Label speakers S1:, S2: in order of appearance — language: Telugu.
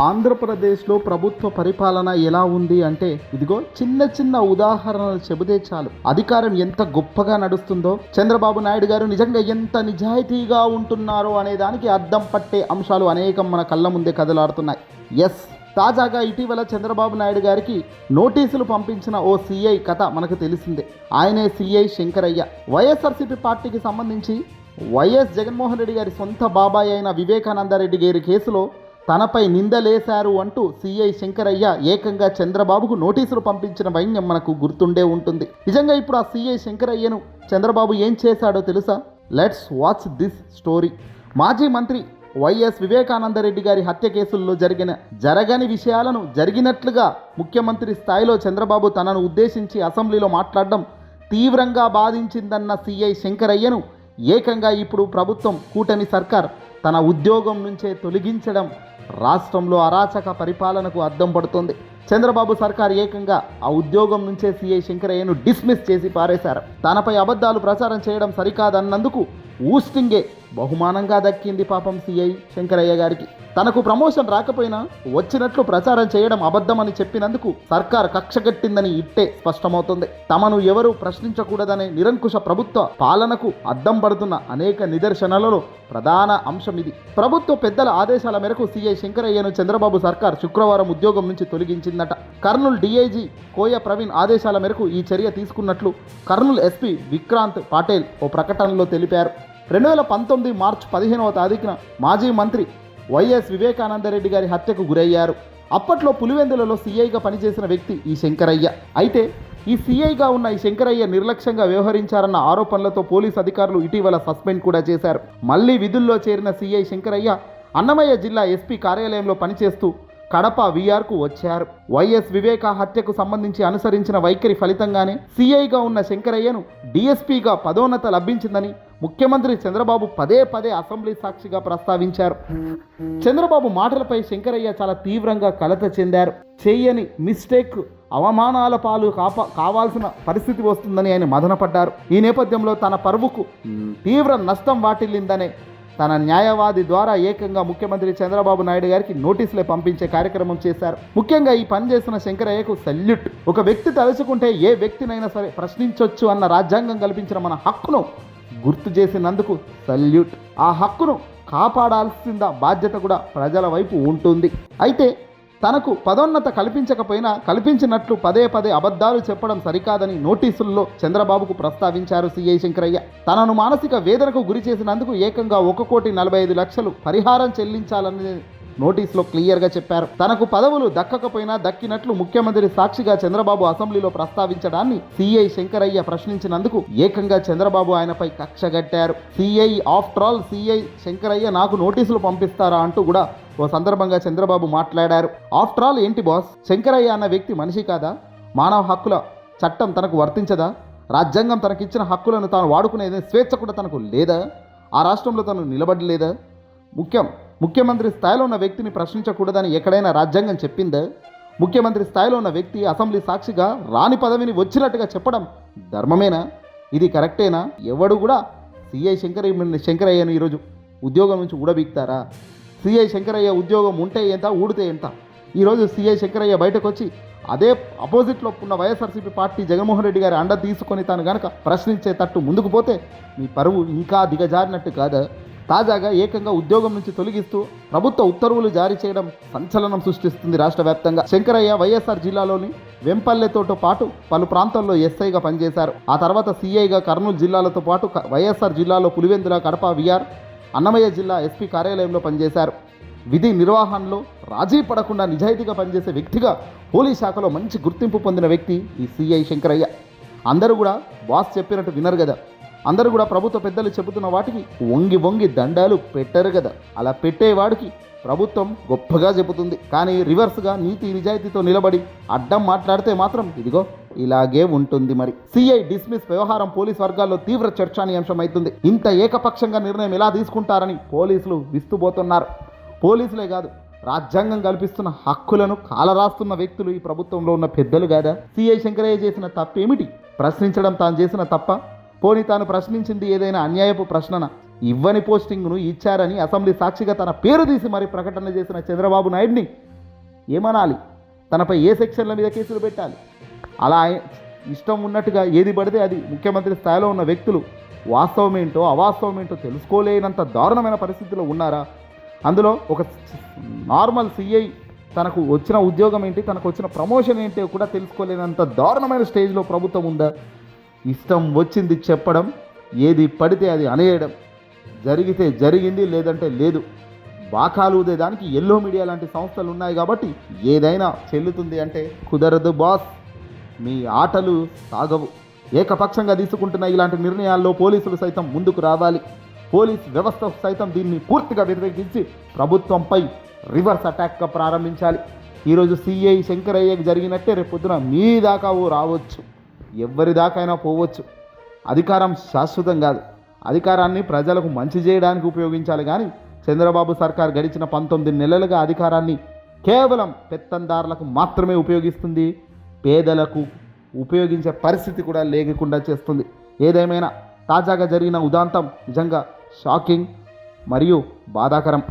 S1: ఆంధ్రప్రదేశ్లో ప్రభుత్వ పరిపాలన ఎలా ఉంది అంటే ఇదిగో చిన్న చిన్న ఉదాహరణలు చెబితే చాలు. అధికారం ఎంత గొప్పగా నడుస్తుందో చంద్రబాబు నాయుడు గారు నిజంగా ఎంత నిజాయితీగా ఉంటున్నారో అనే దానికి అద్దం పట్టే అంశాలు అనేకం మన కళ్ళ ముందే కదలాడుతున్నాయి. ఎస్ తాజాగా ఇటీవల చంద్రబాబు నాయుడు గారికి నోటీసులు పంపించిన ఓ సీఐ కథ మనకు తెలిసిందే. ఆయనే సీఐ శంకరయ్య. వైఎస్ఆర్సీపీ పార్టీకి సంబంధించి వైఎస్ జగన్మోహన్ రెడ్డి గారి సొంత బాబాయ్ అయిన వివేకానందరెడ్డి గారి కేసులో తనపై నిందలేశారు అంటూ సిఐ శంకరయ్య ఏకంగా చంద్రబాబుకు నోటీసులు పంపించిన వైన్యం మనకు గుర్తుండే ఉంటుంది. నిజంగా ఇప్పుడు ఆ సిఐ శంకరయ్యను చంద్రబాబు ఏం చేశాడో తెలుసా? లెట్స్ వాచ్ దిస్ స్టోరీ మాజీ మంత్రి వైఎస్ వివేకానందరెడ్డి గారి హత్య కేసుల్లో జరిగిన జరగని విషయాలను జరిగినట్లుగా ముఖ్యమంత్రి స్థాయిలో చంద్రబాబు తనను ఉద్దేశించి అసెంబ్లీలో మాట్లాడడం తీవ్రంగా బాధించిందన్న సిఐ శంకరయ్యను ఏకంగా ఇప్పుడు ప్రభుత్వం కూటమి సర్కార్ తన ఉద్యోగం నుంచే తొలగించడం రాష్ట్రంలో అరాచక పరిపాలనకు అద్దం పడుతోంది. చంద్రబాబు సర్కార్ ఏకంగా ఆ ఉద్యోగం నుంచే సీఐ శంకరయ్యను డిస్మిస్ చేసి పారేశారు. తనపై అబద్ధాలు ప్రచారం చేయడం సరికాదన్నందుకు ఊస్టింగే బహుమానంగా దక్కింది పాపం సీఐ శంకరయ్య గారికి. తనకు ప్రమోషన్ రాకపోయినా వచ్చినట్లు ప్రచారం చేయడం అబద్ధమని చెప్పినందుకు సర్కార్ కక్షగట్టిందని ఇట్టే స్పష్టమవుతుంది. తమను ఎవరు ప్రశ్నించకూడదనే నిరంకుశ ప్రభుత్వ పాలనకు అద్దం పడుతున్న అనేక నిదర్శనలలో ప్రధాన అంశం ఇది. ప్రభుత్వ పెద్దల ఆదేశాల మేరకు సీఐ శంకరయ్యను చంద్రబాబు సర్కార్ శుక్రవారం ఉద్యోగం నుంచి తొలగించిందట కర్నూలు డీఐజీ కోయ ప్రవీణ్ ఆదేశాల మేరకు ఈ చర్య తీసుకున్నట్లు కర్నూలు ఎస్పీ విక్రాంత్ పాటేల్ ఓ ప్రకటనలో తెలిపారు. రెండు వేల పంతొమ్మిది మార్చి పదిహేనవ తారీఖున మాజీ మంత్రి వైఎస్ వివేకానందరెడ్డి గారి హత్యకు గురయ్యారు. అప్పట్లో పులివెందులలో సీఐగా పనిచేసిన వ్యక్తి ఈ శంకరయ్య. అయితే ఈ సీఐగా ఉన్న ఈ శంకరయ్య నిర్లక్ష్యంగా వ్యవహరించారన్న ఆరోపణలతో పోలీస్ అధికారులు ఇటీవల సస్పెండ్ కూడా చేశారు. మళ్ళీ విధుల్లో చేరిన సీఐ శంకరయ్య అన్నమయ్య జిల్లా ఎస్పీ కార్యాలయంలో పనిచేస్తూ కడప వీఆర్కు వచ్చారు. వైఎస్ వివేక హత్యకు సంబంధించి అనుసరించిన వైఖరి ఫలితంగానే సీఐగా ఉన్న శంకరయ్యను డీఎస్పీగా పదోన్నత లభించిందని ముఖ్యమంత్రి చంద్రబాబు పదే పదే అసెంబ్లీ సాక్షిగా ప్రస్తావించారు. చంద్రబాబు మాటలపై శంకరయ్య చాలా తీవ్రంగా కలత చెందారు. చేయని మిస్టేక్ అవమానాల పాలు కాపా కావాల్సిన పరిస్థితి వస్తుందని ఆయన మదనపడ్డారు. ఈ నేపథ్యంలో తన పరువుకు తీవ్ర నష్టం వాటిల్లిందనే తన న్యాయవాది ద్వారా ఏకంగా ముఖ్యమంత్రి చంద్రబాబు నాయుడు గారికి నోటీసులే పంపించే కార్యక్రమం చేశారు. ముఖ్యంగా ఈ పని చేసిన శంకరయ్యకు సల్యూట్ ఒక వ్యక్తి తలుచుకుంటే ఏ వ్యక్తినైనా సరే ప్రశ్నించొచ్చు అన్న రాజ్యాంగం కల్పించిన మన హక్కును గుర్తు చేసినందుకు సల్యూట్ ఆ హక్కును కాపాడాల్సింద బాధ్యత కూడా ప్రజల వైపు ఉంటుంది. అయితే తనకు పదోన్నత కల్పించకపోయినా కల్పించినట్లు పదే పదే అబద్ధాలు చెప్పడం సరికాదని నోటీసుల్లో చంద్రబాబుకు ప్రస్తావించారు సీఐ శంకరయ్య. తనను మానసిక వేదనకు గురి చేసినందుకు ఏకంగా ఒక కోటి నలభై ఐదు లక్షలు పరిహారం చెల్లించాలని నోటీసులో క్లియర్గా చెప్పారు. తనకు పదవులు దక్కకపోయినా దక్కినట్లు ముఖ్యమంత్రి సాక్షిగా చంద్రబాబు అసెంబ్లీలో ప్రస్తావించడాన్ని సిఐ శంకరయ్య ప్రశ్నించినందుకు ఏకంగా చంద్రబాబు ఆయనపై కక్షగట్టారు CI after all CI Shankaraiah నాకు నోటీసులు పంపిస్తారా అంటూ కూడా ఓ సందర్భంగా చంద్రబాబు మాట్లాడారు. ఆఫ్టర్ ఆల్ ఏంటి బాస్ శంకరయ్య అన్న వ్యక్తి మనిషి కాదా? మానవ హక్కుల చట్టం తనకు వర్తించదా? రాజ్యాంగం తనకిచ్చిన హక్కులను తాను వాడుకునేది స్వేచ్ఛ కూడా తనకు లేదా? ఆ రాష్ట్రంలో తను నిలబడలేదా? ముఖ్యం ముఖ్యమంత్రి స్థాయిలో ఉన్న వ్యక్తిని ప్రశ్నించకూడదని ఎక్కడైనా రాజ్యాంగం చెప్పిందా? ముఖ్యమంత్రి స్థాయిలో ఉన్న వ్యక్తి అసెంబ్లీ సాక్షిగా రాని పదవిని వచ్చినట్టుగా చెప్పడం ధర్మమేనా? ఇది కరెక్టేనా? ఎవడు కూడా సిఐ శంకరయ్య శంకరయ్యను ఈరోజు ఉద్యోగం నుంచి ఊడబీక్తారా? సిఐ శంకరయ్య ఉద్యోగం ఉంటే ఎంత ఊడితే ఎంత? ఈరోజు సిఐ శంకరయ్య బయటకు వచ్చి అదే అపోజిట్లో ఉన్న వైఎస్ఆర్సీపీ పార్టీ జగన్మోహన్ రెడ్డి గారి అండ తీసుకొని తాను గనక ప్రశ్నించే తట్టు ముందుకు పోతే మీ పరువు ఇంకా దిగజారినట్టు కాదా. తాజాగా ఏకంగా ఉద్యోగం నుంచి తొలగిస్తూ ప్రభుత్వ ఉత్తర్వులు జారీ చేయడం సంచలనం సృష్టిస్తుంది రాష్ట్ర వ్యాప్తంగా. శంకరయ్య వైఎస్ఆర్ జిల్లాలోని వెంపల్లెతోతో పాటు పలు ప్రాంతాల్లో ఎస్ఐగా పనిచేశారు. ఆ తర్వాత సీఐగా కర్నూలు జిల్లాలతో పాటు వైఎస్ఆర్ జిల్లాలో పులివెందుల కడప విఆర్ అన్నమయ్య జిల్లా ఎస్పీ కార్యాలయంలో పనిచేశారు. విధి నిర్వహణలో రాజీ పడకుండా నిజాయితీగా పనిచేసే వ్యక్తిగా పోలీస్ శాఖలో మంచి గుర్తింపు పొందిన వ్యక్తి ఈ సిఐ శంకరయ్య. అందరూ కూడా బాస్ చెప్పినట్టు వినరు కదా అందరూ కూడా ప్రభుత్వ పెద్దలు చెబుతున్న వాటికి వంగి వంగి దండాలు పెట్టరు కదా అలా పెట్టేవాడికి ప్రభుత్వం గొప్పగా చెబుతుంది. కానీ రివర్స్గా నీతి నిజాయితీతో నిలబడి అడ్డం మాట్లాడితే మాత్రం ఇదిగో ఇలాగే ఉంటుంది మరి. సిఐ డిస్మిస్ వ్యవహారం పోలీస్ వర్గాల్లో తీవ్ర చర్చానీయాంశం అవుతుంది ఇంత ఏకపక్షంగా నిర్ణయం ఎలా తీసుకుంటారని పోలీసులు విస్తుపోతున్నారు. పోలీసులే కాదు రాజ్యాంగం కల్పిస్తున్న హక్కులను కాలరాస్తున్న వ్యక్తులు ఈ ప్రభుత్వంలో ఉన్న పెద్దలు కాదా? సిఐ శంకరయ్య చేసిన తప్పేమిటి ప్రశ్నించడం తాను చేసిన తప్ప? పోనీ తాను ప్రశ్నించింది ఏదైనా అన్యాయపు ప్రశ్నన? ఇవ్వని పోస్టింగ్ను ఇచ్చారని అసెంబ్లీ సాక్షిగా తన పేరు తీసి మరి ప్రకటన చేసిన చంద్రబాబు నాయుడిని ఏమనాలి? తనపై ఏ సెక్షన్ల మీద కేసులు పెట్టాలి? అలా ఇష్టం ఉన్నట్టుగా ఏది పడితే అది ముఖ్యమంత్రి స్థాయిలో ఉన్న వ్యక్తులు వాస్తవం ఏంటో అవాస్తవం ఏంటో తెలుసుకోలేనంత దారుణమైన పరిస్థితిలో ఉన్నారా? అందులో ఒక నార్మల్ సిఐ తనకు వచ్చిన ఉద్యోగం ఏంటి తనకు వచ్చిన ప్రమోషన్ ఏంటో కూడా తెలుసుకోలేనంత దారుణమైన స్టేజ్లో ప్రభుత్వం ఉందా? ఇష్టం వచ్చింది చెప్పడం ఏది పడితే అది అనేయడం జరిగితే జరిగింది లేదంటే లేదు. బాకాలు దానికి ఎల్లో మీడియా లాంటి సంస్థలు ఉన్నాయి కాబట్టి ఏదైనా చెల్లుతుంది అంటే కుదరదు బాస్. మీ ఆటలు సాగవు ఏకపక్షంగా తీసుకుంటున్న ఇలాంటి నిర్ణయాల్లో పోలీసులు సైతం ముందుకు రావాలి. పోలీస్ వ్యవస్థ సైతం దీన్ని పూర్తిగా వ్యతిరేకించి ప్రభుత్వంపై రివర్స్ అటాక్గా ప్రారంభించాలి. ఈరోజు సిఐ శంకరయ్యకి జరిగినట్టే రేపు పొద్దున మీ దాకా ఓ రావచ్చు. ఎవరి దాకైనా పోవచ్చు. అధికారం శాశ్వతం కాదు. అధికారాన్ని ప్రజలకు మంచి చేయడానికి ఉపయోగించాలి కానీ చంద్రబాబు సర్కార్ గడిచిన పంతొమ్మిది నెలలుగా అధికారాన్ని కేవలం పెత్తందారులకు మాత్రమే ఉపయోగిస్తుంది. పేదలకు ఉపయోగించే పరిస్థితి కూడా లేకుండా చేస్తుంది. ఏదేమైనా తాజాగా జరిగిన ఉదాంతం నిజంగా షాకింగ్ మరియు బాధాకరం.